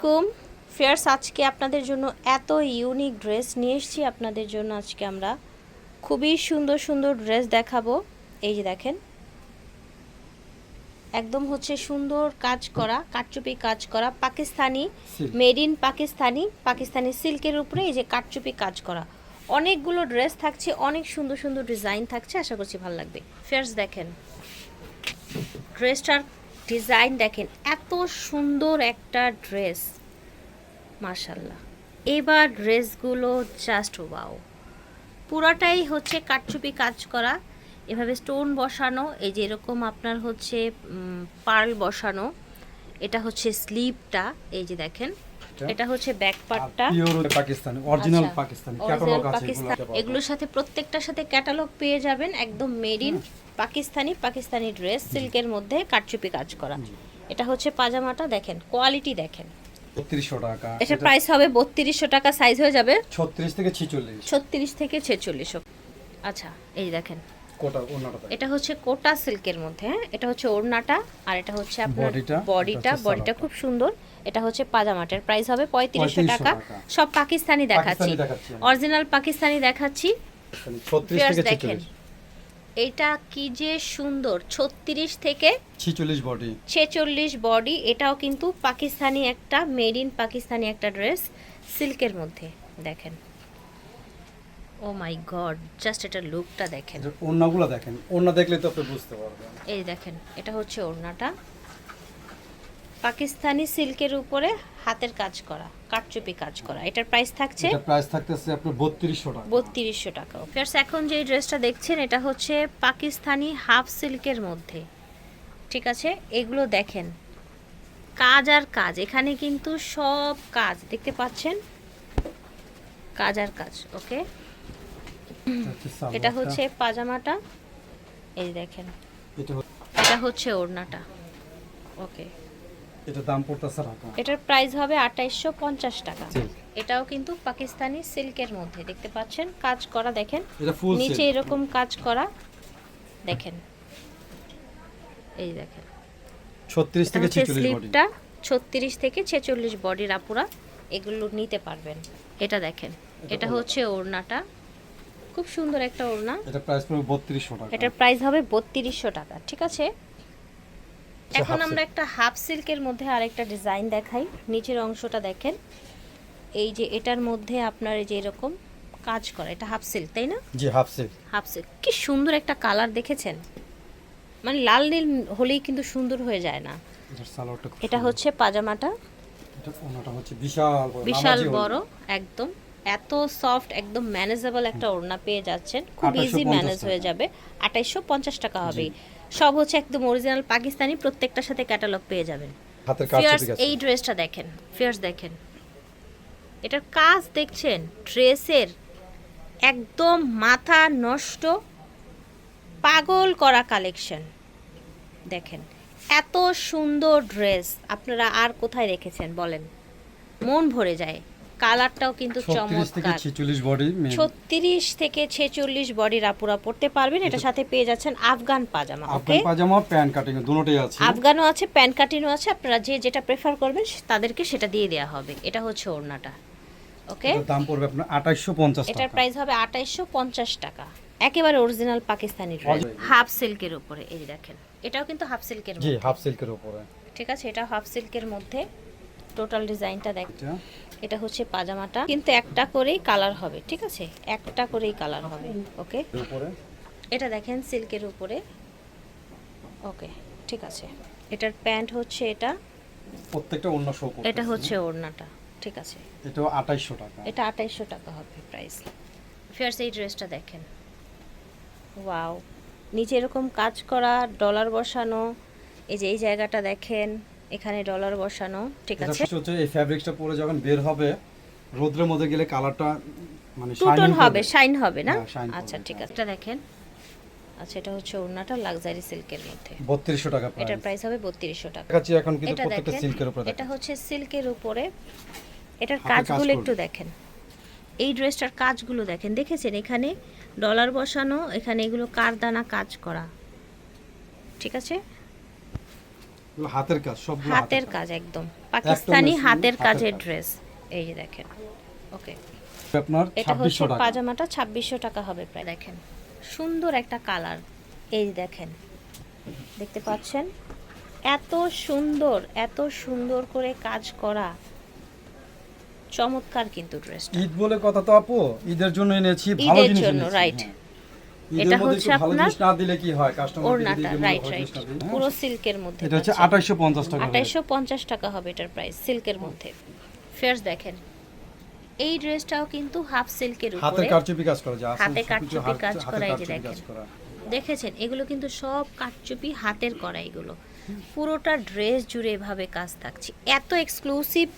আলাইকুম। ফেয়ার্স আজকে আপনাদের জন্য এত ইউনিক ড্রেস নিয়ে এসেছি। আপনাদের জন্য আজকে আমরা খুবই সুন্দর সুন্দর ড্রেস দেখাবো। এই যে দেখেন। একদম হচ্ছে সুন্দর কাজ করা কাটচুপি কাজ করা পাকিস্তানি. মেড ইন পাকিস্তানি পাকিস্তানি সিল্কের উপরে এই যে কাটচুপি কাজ করা। অনেকগুলো ড্রেস থাকছে অনেক সুন্দর সুন্দর ডিজাইন থাকছে। আশা করছি ভালো লাগবে। ফেয়ার্স দেখেন। ড্রেসটার ডিজাইন দেখেন এত সুন্দর একটা ড্রেস মার্শাল্লাহ এবার ড্রেসগুলো জাস্ট ওয়াও পুরাটাই হচ্ছে কাটচুপি কাজ করা এভাবে স্টোন বসানো এই যে এরকম আপনার হচ্ছে পার্ল বসানো এটা হচ্ছে স্লিপটা এই যে দেখেন এটা হচ্ছে ব্যাক পার্টটা পিওর পাকিস্তানি অরিজিনাল আচ্ছা, পাকিস্তানি ক্যাটালগ আছে এগুলোর সাথে প্রত্যেকটার সাথে ক্যাটালগ পেয়ে যাবেন একদম made in Pakistani Pakistani dress সিল্কের মধ্যে কাটচুপি কাজ করা। এটা হচ্ছে পাজামাটা দেখেন কোয়ালিটি দেখেন। 3200 টাকা। এটা প্রাইস হবে বত্রিশশো টাকা সাইজ হয়ে যাবে 36 থেকে 46 ছত্রিশ থেকে ছেচল্লিশ আচ্ছা এই দেখেন। কোটা এটা হচ্ছে কোটা সিল্কের মধ্যে হ্যাঁ? এটা হচ্ছে ওড়নাটা আর এটা হচ্ছে আপনার বডিটা, বডিটা। খুব সুন্দর। এটা হচ্ছে পাজামাটার প্রাইস হবে পঁয়ত্রিশশো টাকা। সব পাকিস্তানি দেখাচ্ছি। অরিজিনাল পাকিস্তানি দেখাচ্ছি। 36 দেখেন। 46 এটা কি যে সুন্দর ছত্রিশ থেকে 46 বডি ছেচল্লিশ বডি এটাও কিন্তু পাকিস্তানি একটা মেড ইন পাকিস্তানি একটা ড্রেস সিল্কের মধ্যে দেখেন। ও মাই গড জাস্ট এটা লুকটা দেখেন। ওড়নাগুলো দেখেন ওড়না দেখলে তো আপনি বুঝতে পারবেন। এই দেখেন এটা হচ্ছে ওড়নাটা। পাকিস্তানি সিল্কের উপরে হাতের কাজ করা কাটচুপি কাজ করা। এটার প্রাইস থাকছে এটা প্রাইস থাকতেছে আপনার 3200 টাকা। বত্রিশশো টাকা। ফেয়ার্স এখন যে ড্রেসটা দেখছেন এটা হচ্ছে পাকিস্তানি হাফ সিল্কের মধ্যে। ঠিক আছে? এগুলো দেখেন। কাজ আর কাজ। এখানে কিন্তু সব কাজ। দেখতে পাচ্ছেন? কাজ আর কাজ ওকে? এটা হচ্ছে পাজামাটা। এই দেখেন। এটা হচ্ছে ওড়নাটা। ওকে। এটা দাম পড়তেছে টাকা এটার প্রাইস হবে আঠাইশশো পঞ্চাশ টাকা। এটাও কিন্তু পাকিস্তানি সিল্কের মধ্যে দেখতে পাচ্ছেন? কাজ করা দেখেন। নিচে এরকম কাজ করা দেখেন। এই দেখেন। 36 থেকে 46 বডি স্লিপটা ছত্রিশ থেকে ছেচল্লিশ বডির আপুরা এগুলো নিতে পারবেন। এটা দেখেন। এটা হচ্ছে ওড়নাটা। খুব সুন্দর একটা ওড়না। এটা প্রাইস পড়বে 3200 টাকা। এটার প্রাইস হবে বত্রিশশো টাকা ঠিক আছে? এখন আমরা একটা হাফ সিল্কের মধ্যে আরেকটা ডিজাইন দেখাই। নিচের অংশটা দেখেন। এই যে এটার মধ্যে আপনার এই যে এরকম কাজ করা এটা হাফ সিল্ক তাই না? জি হাফ সিল্ক হাফ সিল্ক কি সুন্দর একটা কালার দেখেছেন? মানে লাল নীল হলেই কিন্তু সুন্দর হয়ে যায় না। এটা হচ্ছে পাজামাটা। এটা হচ্ছে বিশাল বিশাল বড় একদম। এত সফট একদম ম্যানেজেবল একটা ওড়না পেয়ে যাচ্ছেন। খুব ইজি ম্যানেজ হয়ে যাবে। আঠাইশশো পঞ্চাশ টাকা হবে সব হচ্ছে একদম অরিজিনাল পাকিস্তানি প্রত্যেকটার সাথে ক্যাটালগ পেয়ে যাবেন। ফিয়ার্স এই ড্রেসটা দেখেন। ফিয়ার্স দেখেন। এটার কাজ দেখছেন? ড্রেসের একদম মাথা নষ্ট পাগল করা কালেকশন দেখেন এত সুন্দর ড্রেস আপনারা আর কোথায় রেখেছেন বলেন? মন ভরে যায়। কালারটাও কিন্তু চমৎকার। ছত্রিশ থেকে ছেচল্লিশ বডির আপুরা পড়তে পারবেন। এটার সাথে পেয়ে যাচ্ছেন Afghan pyjama okay Afghan pyjama pant cutting দুটোই আছে। আফগানও আছে প্যান কাটিনও আছে। আপনারা যে যেটা প্রেফার করবেন তাদেরকে সেটা দিয়ে দেওয়া হবে। এটা হচ্ছে ওড়নাটা ওকে দাম পড়বে আপনার 2850 এটার প্রাইস হবে আঠাইশশো পঞ্চাশ টাকা। একেবারে অরিজিনাল পাকিস্তানি ড্রেস হাফ সিল্কের উপরে এই দেখেন। এটাও কিন্তু হাফ সিল্কের জি মধ্যে। হাফ সিল্কের উপরে। ঠিক আছে এটা হাফ সিল্কের মধ্যে। টোটাল ডিজাইনটা দেখ। এটা এটা হচ্ছে পাজামাটা। কিন্তু একটা করেই কালার হবে ঠিক আছে? একটা করেই কালার হবে ওকে? এটা দেখেন সিল্কের উপরে। ওকে ঠিক আছে। এটার প্যান্ট হচ্ছে এটা। প্রত্যেকটা অন্য শো এটা হচ্ছে ওড়নাটা ঠিক আছে। এটাও 2800 টাকা। এটা আঠাইশশো টাকা হবে প্রাইস ফিয়ার্স এই ড্রেসটা দেখেন। ওয়াও নিচে এরকম কাজ করা ডলার বসানো এই যে এই জায়গাটা দেখেন। এখানে ডলার বসানো ঠিক এটা আছে? হচ্ছে এই ফ্যাব্রিক্সটা পরে যখন বের হবে রোদ্রের মধ্যে গেলে কালারটা মানে টুটন হবে শাইন হবে না? হ্যাঁ, আচ্ছা ঠিক। আছে। এটা দেখেন। আচ্ছা এটা হচ্ছে ওড়নাটা লাক্সারি সিল্কের মধ্যে। 3200 টাকা এটার প্রাইস প্রাইস হবে বত্রিশশো টাকা। দেখাচ্ছি এখন কিন্তু এটা প্রত্যেকটা সিল্কের উপরে এটা হচ্ছে সিল্কের উপরে। এটার কাজগুলো একটু দেখেন। এই ড্রেসটার কাজগুলো দেখেন। দেখেছেন? এখানে ডলার বসানো এখানে এগুলো কারদানা কাজ করা। ঠিক আছে? হাতের কাজ সবগুলো হাতের কাজ। একদম। পাকিস্তানি হাতের কাজের ড্রেস এই যে দেখেন ওকে আপনার এটা হচ্ছে পাজামাটা ছাব্বিশশো টাকা হবে প্রায় দেখেন। সুন্দর একটা কালার এই দেখেন দেখতে পাচ্ছেন? এত সুন্দর এত সুন্দর করে কাজ করা। চমৎকার কিন্তু ড্রেসটা ঈদ বলে কথা তো আপু ঈদের জন্য এনেছি ভালো জিনিস জন্য, এনেছি, right. হ্যাঁ। ঈদের এটা হচ্ছে আপনার না দিলে কি হয়? কাস্টমার ওড়নাটা রাইট রাইট পুরো সিল্কের মধ্যে এটা হচ্ছে পাচ্ছেন। আঠাইশশো পঞ্চাশ টাকা হবে। আঠাইশশো পঞ্চাশ টাকা হবে এটার প্রাইস সিল্কের মধ্যে। ফেয়ার্স দেখেন এই ড্রেসটাও কিন্তু হাফ সিল্কের উপরে। কারচুপি কাজ করা যায় হাতে কারচুপি কাজ করা, এই যে দেখেন। দেখেছেন? এগুলো কিন্তু সব কাঠচুপি হাতের করা এগুলো। পুরোটা ড্রেস জুড়ে এভাবে কাজ থাকছে। এত এক্সক্লুসিভ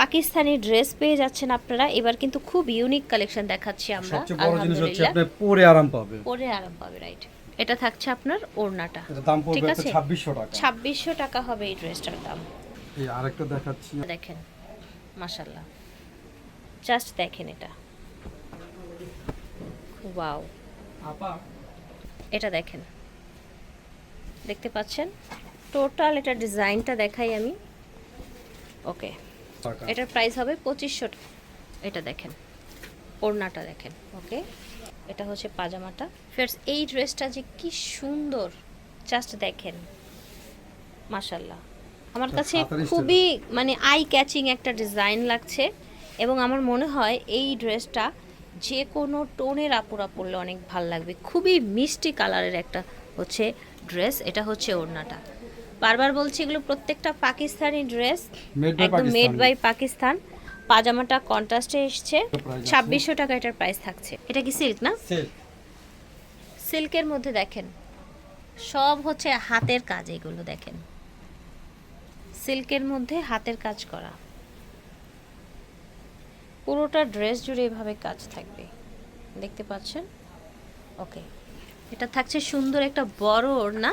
পাকিস্তানি ড্রেস পেয়ে যাচ্ছেন আপনারা। এবার কিন্তু খুব ইউনিক কালেকশন দেখাচ্ছি আমরা। সবচেয়ে বড় জিনিস হচ্ছে আপনি পরে আরাম পাবে। পরে আরাম পাবে রাইট এটা থাকছে আপনার ওড়নাটা। এটা দাম পড়বে আছে? ছাব্বিশশো টাকা। ছাব্বিশশো টাকা হবে এই ড্রেসটার দাম। এই আরেকটা দেখাচ্ছি। দেখেন মাশাল্লাহ জাস্ট দেখেন এটা। ওয়াও এটা দেখেন। দেখতে পাচ্ছেন? টোটাল এটা ডিজাইনটা দেখাই আমি। ওকে এটার প্রাইস হবে পঁচিশশো এটা দেখেন ওড়নাটা দেখেন ওকে এটা হচ্ছে পাজামাটা। ফেরস এই ড্রেসটা যে কি সুন্দর। জাস্ট দেখেন। মাশাল্লাহ আমার কাছে খুবই মানে আই ক্যাচিং একটা ডিজাইন লাগছে এবং আমার মনে হয় এই ড্রেসটা যে কোনো টোনের আপুরা পরলে অনেক ভালো লাগবে। খুবই মিষ্টি কালারের একটা হচ্ছে ড্রেস এটা হচ্ছে ওড়নাটা। বারবার বলছি এগুলো প্রত্যেকটা পাকিস্তানি ড্রেস একদম মেড বাই পাকিস্তান। পাজামাটা কন্ট্রাস্টে এসছে। ছাব্বিশশো টাকা এটার প্রাইস থাকছে। এটা কি সিল্ক না? সিল্কের মধ্যে দেখেন সব হচ্ছে হাতের কাজ এগুলো দেখেন। সিল্কের মধ্যে হাতের কাজ করা। পুরোটা ড্রেস জুড়ে এভাবে কাজ থাকবে। দেখতে পাচ্ছেন? ওকে এটা থাকছে সুন্দর একটা বড় ওড়না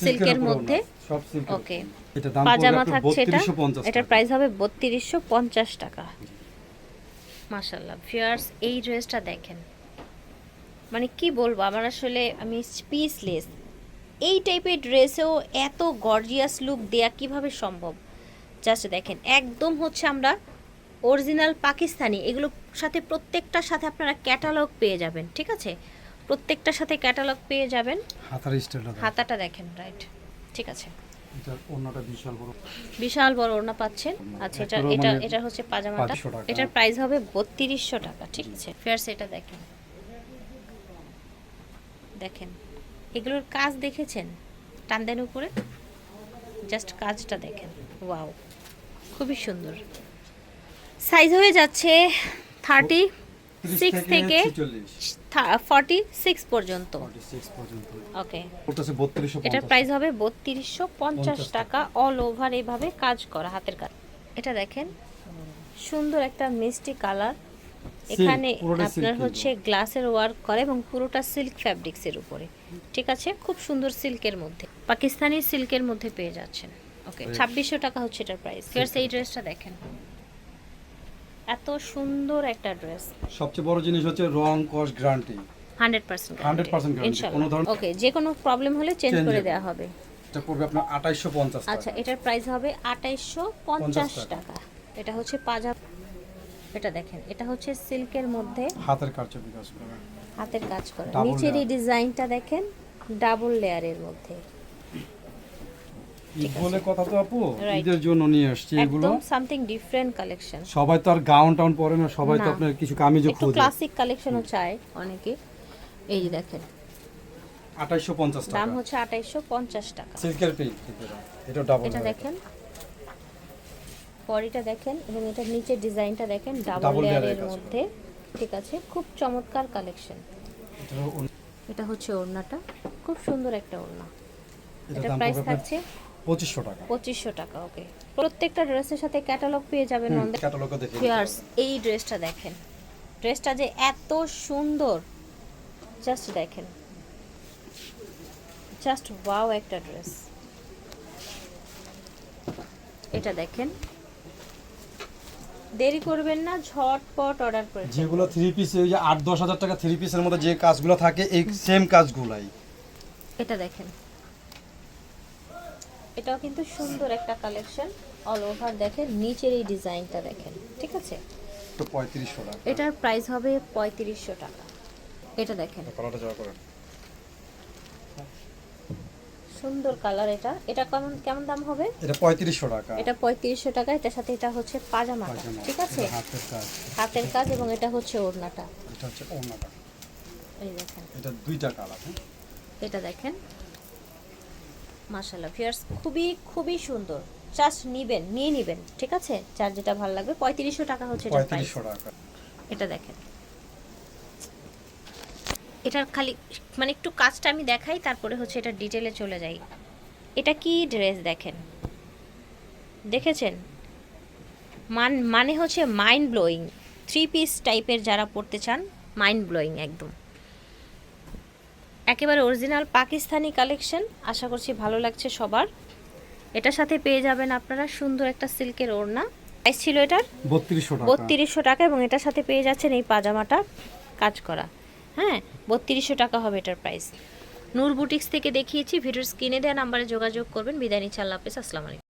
সিল্কের মধ্যে। সব সিল্ক ওকে এটা দাম পাজামা থাকছে এটা? এটার প্রাইস হবে বত্রিশশো পঞ্চাশ টাকা। মাশাল্লাহ ভিউয়ার্স এই ড্রেসটা দেখেন। মানে কি বলব আমার আসলে আমি স্পিচলেস এই টাইপের ড্রেসেও এত গর্জিয়াস লুক দেয়া কীভাবে সম্ভব? জাস্ট দেখেন একদম হচ্ছে আমরা অরিজিনাল পাকিস্তানি এগুলোর সাথে প্রত্যেকটার সাথে আপনারা ক্যাটালগ পেয়ে যাবেন ঠিক আছে? প্রত্যেকটার সাথে ক্যাটালগ পেয়ে যাবেন। হাতার হাতাটা দেখেন রাইট ঠিক আছে। বিশাল বড়। ওড়না পাচ্ছেন। আচ্ছা এটা এটা মানে এটা হচ্ছে পাজামাটা। এটার প্রাইস হবে বত্রিশশো টাকা ঠিক আছে। ফেয়ার্স এটা দেখেন। দেখেন। এগুলোর কাজ দেখেছেন? টান দেন উপরে। জাস্ট কাজটা দেখেন। ওয়াও খুবই সুন্দর। সাইজ হয়ে যাচ্ছে থার্টি 30 সিক্স থেকে 46 ফর্টি সিক্স পর্যন্ত। 46 পর্যন্ত। ওকে এটার প্রাইস হবে বত্রিশশো পঞ্চাশ টাকা অল ওভার এভাবে কাজ করা হাতের কাজ। এটা দেখেন সুন্দর একটা মিষ্টি কালার এখানে আপনার হচ্ছে গ্লাসের ওয়ার্ক করে এবং পুরোটা সিল্ক ফ্যাব্রিক্সের উপরে। ঠিক আছে? খুব সুন্দর সিল্কের মধ্যে। পাকিস্তানি সিল্কের মধ্যে পেয়ে যাচ্ছেন। ওকে ছাব্বিশশো টাকা হচ্ছে এটার প্রাইস ফের এই ড্রেসটা দেখেন। এত সুন্দর একটা ড্রেস। সবচেয়ে বড় জিনিস হচ্ছে রং cost guarantee hundred percent 100% guarantee, কোনো ধরনের- ওকে যে কোনো প্রবলেম হলে চেঞ্জ করে। দেওয়া হবে। এটা পড়বে আপনার 2850 টাকা আচ্ছা এটার প্রাইস হবে আঠাইশশো পঞ্চাশ টাকা। এটা হচ্ছে পাজাব এটা দেখেন এটা হচ্ছে সিল্কের মধ্যে হাতের কারচুপি কাজ করা। হাতের কাজ করা। নিচের এই ডিজাইনটা দেখেন ডাবল লেয়ারের মধ্যে। বলে কথা তো আপু ঈদের জন্য নিয়ে আসছি এগুলো। একদম সামথিং ডিফারেন্ট কালেকশন সবাই তো আর গাউন টাউন পরে না সবাই তো আপনার কিছু কামিজও একটু ক্লাসিক কালেকশনও চায় অনেকে। এই যে দেখেন। 2850 দাম হচ্ছে আঠাইশশো পঞ্চাশ টাকা। সিল্কের এটা। ডাবল এটা দেখেন। বডিটা দেখেন এবং এটার নিচের ডিজাইনটা দেখেন ডাবল লেয়ারের মধ্যে। ঠিক আছে? খুব চমৎকার কালেকশন এটা হচ্ছে ওড়নাটা। খুব সুন্দর একটা ওড়না। এটা প্রাইস থাকছে 2500 টাকা। পঁচিশশো টাকা ওকে প্রত্যেকটা ড্রেসের সাথে ক্যাটালগ পেয়ে যাবেন নন্দে ক্যাটালগে দেখে এই ড্রেসটা দেখেন। ড্রেসটা যে এত সুন্দর। জাস্ট দেখেন। জাস্ট ওয়াও একটা ড্রেস এটা দেখেন। দেরি করবেন না ঝটপট অর্ডার করে যেগুলো থ্রি পিস ওই যে আট দশ হাজার টাকা থ্রি পিসের মধ্যে যে কাজগুলো থাকে এই সেম কাজগুলাই। এটা দেখেন। এটাও কিন্তু সুন্দর একটা কালেকশন অল ওভার দেখেন নিচের এই ডিজাইনটা দেখেন ঠিক আছে? তো পঁয়ত্রিশশো টাকা। এটার প্রাইস হবে পঁয়ত্রিশশো টাকা। এটা দেখেন। সুন্দর কালার এটা। এটা কেমন কেমন দাম হবে? এটা পঁয়ত্রিশশো টাকা। এটা পঁয়ত্রিশশো টাকা এটার সাথে এটা হচ্ছে পাজামা। ঠিক আছে? হাতের কাজ। এবং এটা হচ্ছে ওড়নাটা। এটা হচ্ছে ওড়নাটা। এই দেখেন। এটা দুইটা কালার হ্যাঁ? এটা দেখেন। মাশাল্লাহ ফিয়ার্স খুবই খুবই সুন্দর। জাস্ট নিবেন নিয়ে নিবেন ঠিক আছে? যার যেটা ভালো লাগবে পঁয়ত্রিশশো টাকা হচ্ছে টাকা। এটা দেখেন। এটার খালি মানে একটু কাজটা আমি দেখাই তারপরে হচ্ছে এটা ডিটেলে চলে যাই। এটা কি ড্রেস দেখেন? দেখেছেন? মান মানে হচ্ছে মাইন্ড ব্লোয়িং থ্রি পিস টাইপের যারা পড়তে চান মাইন্ড ব্লোয়িং একদম। একেবারে অরিজিনাল পাকিস্তানি কালেকশন আশা করছি ভালো লাগছে সবার। এটার সাথে পেয়ে যাবেন আপনারা সুন্দর একটা সিল্কের ওড়না। প্রাইস ছিল এটার? বত্রিশশো টাকা। বত্রিশশো টাকা এবং এটার সাথে পেয়ে যাচ্ছেন এই পাজামাটা কাজ করা। হ্যাঁ বত্রিশশো টাকা হবে এটার প্রাইস নূর বুটিক্স থেকে দেখিয়েছি ভিডিওর স্ক্রিনে দেওয়া নাম্বারে যোগাযোগ করবেন। বিদায় নিচ্ছি আল্লাহ হাফেজ আসসালামু আলাইকুম।